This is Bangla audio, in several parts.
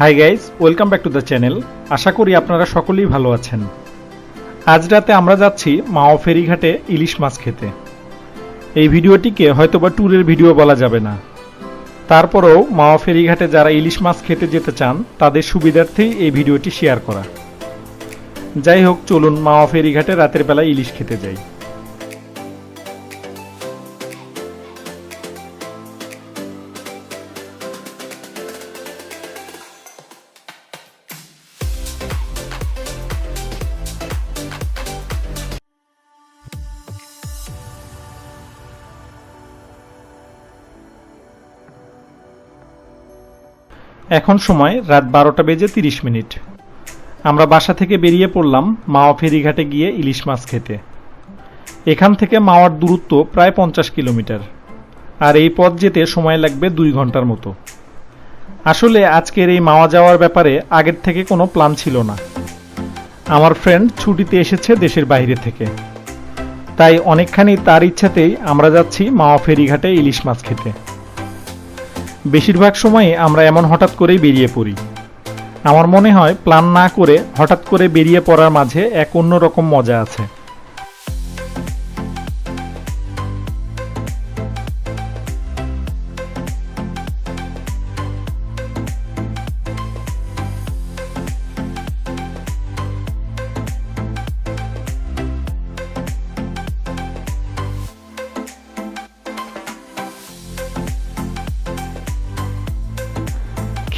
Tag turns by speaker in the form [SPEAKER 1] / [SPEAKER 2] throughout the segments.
[SPEAKER 1] Hi guys welcome back to the channel আশা করি আপনারা সকলেই ভালো আছেন। আজ রাতে আমরা যাচ্ছি মাও ফেরিঘাটে ইলিশ মাছ খেতে। এই ভিডিওটিকে হয়তোবা ট্যুরের ভিডিও বলা যাবে না। তারপরেও মাও ফেরিঘাটে যারা ইলিশ মাছ খেতে যেতে চান, তাদের সুবিধার্থেই এই ভিডিওটি শেয়ার করা। যাই হোক, চলুন মাওয়া ফেরিঘাটে রাতের বেলা ইলিশ খেতে যাই। এখন সময় রাত বারোটা বেজে তিরিশ মিনিট। আমরা বাসা থেকে বেরিয়ে পড়লাম মাওয়া ফেরিঘাটে গিয়ে ইলিশ মাছ খেতে। এখান থেকে মাওয়ার দূরত্ব প্রায় পঞ্চাশ কিলোমিটার। আর এই পথ যেতে সময় লাগবে দুই ঘণ্টার মতো। আসলে আজকের এই মাওয়া যাওয়ার ব্যাপারে আগের থেকে কোনো প্ল্যান ছিল না। আমার ফ্রেন্ড ছুটিতে এসেছে দেশের বাইরে থেকে। তাই অনেকখানি তার ইচ্ছাতেই আমরা যাচ্ছি মাওয়া ফেরিঘাটে ইলিশ মাছ খেতে। বেশিরভাগ সময়ে আমরা এমন হঠাৎ করেই বেরিয়ে পড়ি। আমার মনে হয় প্ল্যান না করে হঠাৎ করে বেরিয়ে পড়ার মাঝে এক অন্যরকম মজা আছে।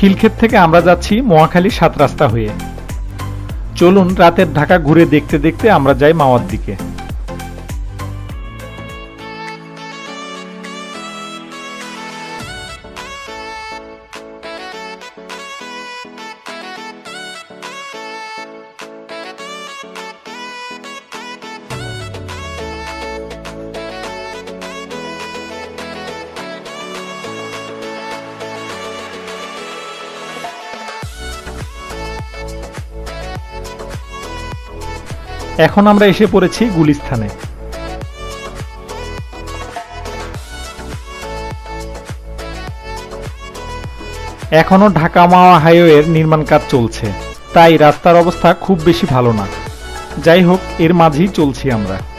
[SPEAKER 1] খিলক্ষেত থেকে আমরা যাচ্ছি মহাখালী সাত রাস্তা হয়ে। চলুন রাতের ঢাকা ঘুরে দেখতে দেখতে আমরা যাই মাওয়ার দিকে। এখন আমরা এসে পড়েছি গুলিস্থানে। এখনও ঢাকা মাওয়া হাইওয়ের নির্মাণ কাজ চলছে, তাই রাস্তার অবস্থা খুব বেশি ভালো না। যাই হোক, এর মাঝেই চলছি আমরা।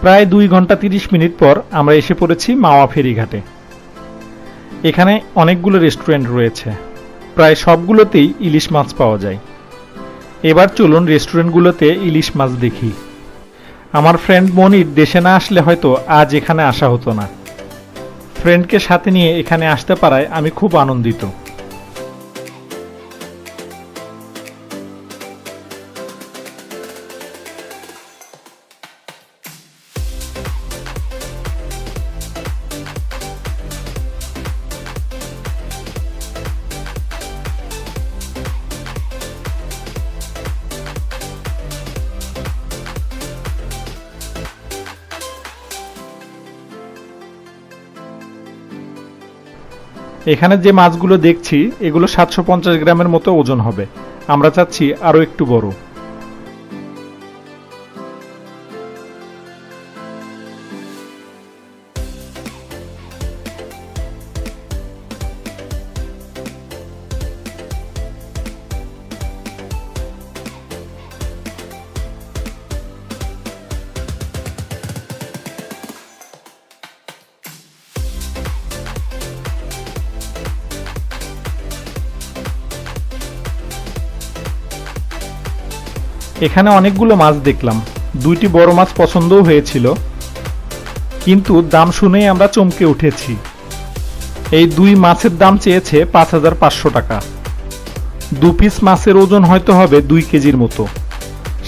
[SPEAKER 1] প্রায় দুই ঘণ্টা তিরিশ মিনিট পর আমরা এসে পড়েছি মাওয়া ফেরিঘাটে। এখানে অনেকগুলো রেস্টুরেন্ট রয়েছে। প্রায় সবগুলোতেই ইলিশ মাছ পাওয়া যায়। এবার চলুন রেস্টুরেন্টগুলোতে ইলিশ মাছ দেখি। আমার ফ্রেন্ড মনির দেশে না আসলে হয়তো আজ এখানে আসা হতো না। ফ্রেন্ডকে সাথে নিয়ে এখানে আসতে পারায় আমি খুব আনন্দিত। এখানে যে মাছগুলো দেখছি, এগুলো সাতশো পঞ্চাশ গ্রামের মতো ওজন হবে। আমরা চাচ্ছি আরও একটু বড়। এখানে অনেকগুলো মাছ দেখলাম। দুইটি বড় মাছ পছন্দও হয়েছিল। কিন্তু দাম শুনেই আমরা চমকে উঠেছি। এই দুই মাছের দাম চেয়েছে পাঁচ হাজার পাঁচশো টাকা। দু পিস মাছের ওজন হয়তো হবে দুই কেজির মতো।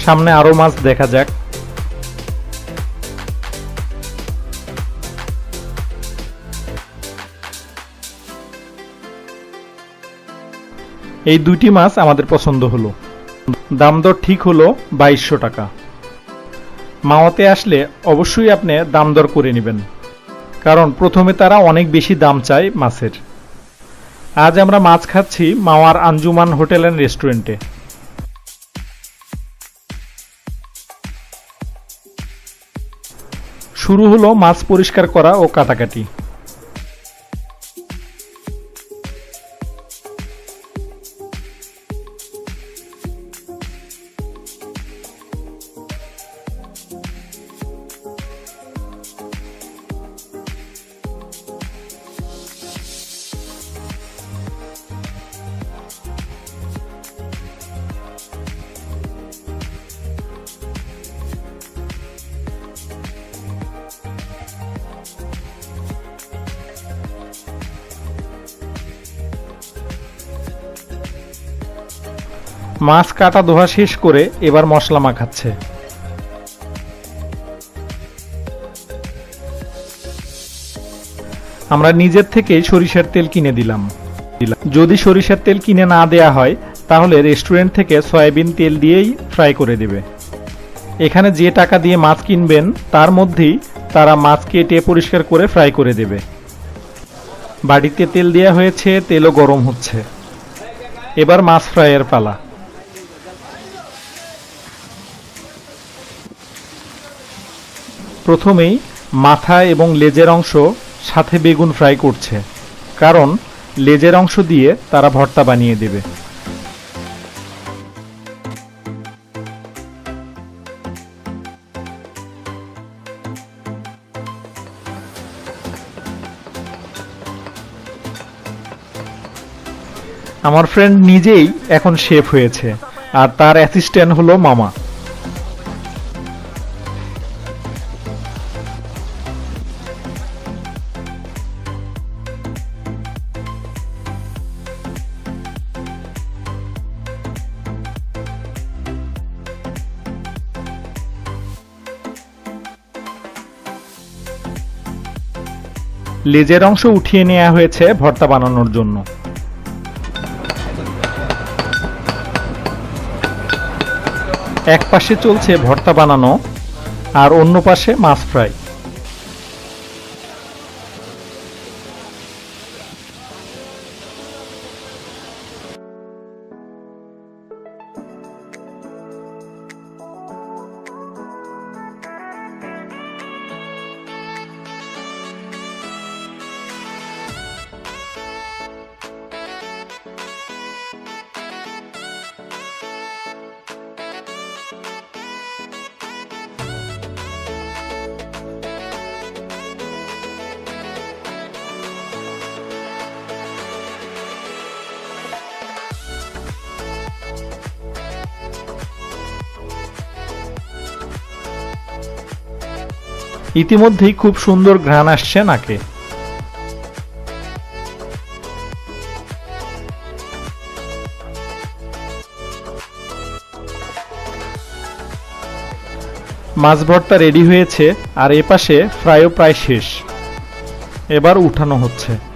[SPEAKER 1] সামনে আরও মাছ দেখা যাক। এই দুইটি মাছ আমাদের পছন্দ হলো। দাম দর ঠিক হলো বাইশশো টাকা। মাওয়াতে আসলে অবশ্যই আপনি দাম দর করে নেবেন, কারণ প্রথমে তারা অনেক বেশি দাম চায় মাছের। আজ আমরা মাছ খাচ্ছি মাওয়ার আঞ্জুমান হোটেল অ্যান্ড রেস্টুরেন্টে। শুরু হলো মাছ পরিষ্কার করা ও কাটাকাটি। মাছ কাটা ধোয়া শেষ করে এবার মশলা মাখাচ্ছে। আমরা নিজের থেকেই সরিষার তেল কিনে দিলাম। যদি সরিষার তেল কিনে না দেয়া হয়, তাহলে রেস্টুরেন্ট থেকে সয়াবিন তেল দিয়েই ফ্রাই করে দেবে। এখানে যে টাকা দিয়ে মাছ কিনবেন, তার মধ্যেই তারা মাছ কেটে পরিষ্কার করে ফ্রাই করে দেবে। বাড়িতে তেল দেওয়া হয়েছে, তেলও গরম হচ্ছে। এবার মাছ ফ্রাইয়ের পালা। প্রথমেই মাথা এবং লেজের অংশ সাথে বেগুন ফ্রাই করছে, কারণ লেজের অংশ দিয়ে তারা ভর্তা বানিয়ে দেবে। আমার ফ্রেন্ড নিজেই এখন শেফ হয়েছে, আর তার অ্যাসিস্ট্যান্ট হলো মামা। লেজের অংশ উঠিয়ে নেওয়া হয়েছে ভর্তা বানানোর জন্য। এক পাশে চলছে ভর্তা বানানো আর অন্য পাশে মাছ ফ্রাই। ইতিমধ্যেই খুব সুন্দর ঘ্রাণ আসছে নাকে। মাছ ভর্তা রেডি হয়েছে আর এপাশে ফ্রাইও প্রায় শেষ। এবার উঠানো হচ্ছে।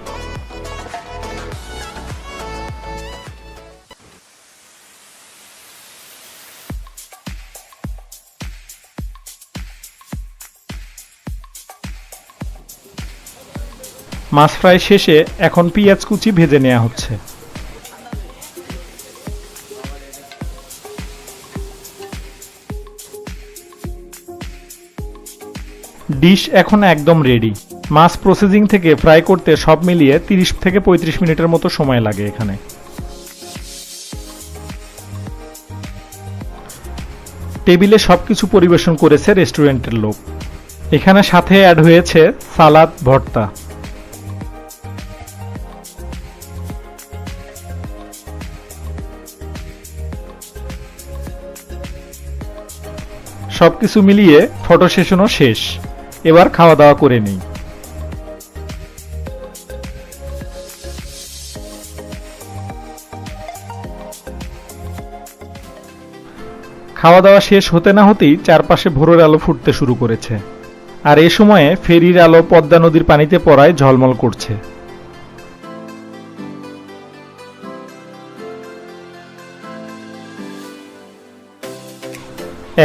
[SPEAKER 1] মাছ ফ্রাই শেষে এখন পেঁয়াজ কুচি ভেজে নেওয়া হচ্ছে। ডিশ এখন একদম রেডি। মাছ প্রসেসিং থেকে ফ্রাই করতে সব মিলিয়ে তিরিশ থেকে পঁয়ত্রিশ মিনিটের মতো সময় লাগে এখানে। টেবিলে সবকিছু পরিবেশন করেছে রেস্টুরেন্টের লোক। এখানে সাথে অ্যাড হয়েছে সালাদ, ভর্তা। সব কিছু মিলিয়ে ফটো সেশনও শেষ। এবার খাওয়া দাওয়া করে নিই। খাওয়া দাওয়া শেষ হতে না হতেই চারপাশে ভোরের আলো ফুটতে শুরু করেছে। আর এ সময়ে ফেরির আলো পদ্মা নদীর পানিতে পড়ায় ঝলমল করছে।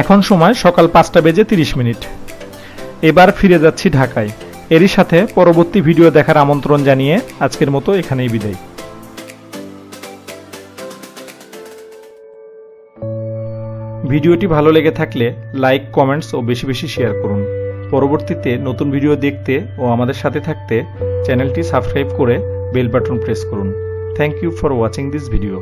[SPEAKER 1] এখন সময় সকাল পাঁচটা বেজে তিরিশ মিনিট। এবার ফিরে যাচ্ছি ঢাকায়। এরই সাথে পরবর্তী ভিডিও দেখার আমন্ত্রণ জানিয়ে আজকের মতো এখানেই বিদায়। ভিডিওটি ভালো লেগে থাকলে লাইক, কমেন্টস ও বেশি বেশি শেয়ার করুন। পরবর্তীতে নতুন ভিডিও দেখতে ও আমাদের সাথে থাকতে চ্যানেলটি সাবস্ক্রাইব করে বেল বাটন প্রেস করুন। Thank you for watching this video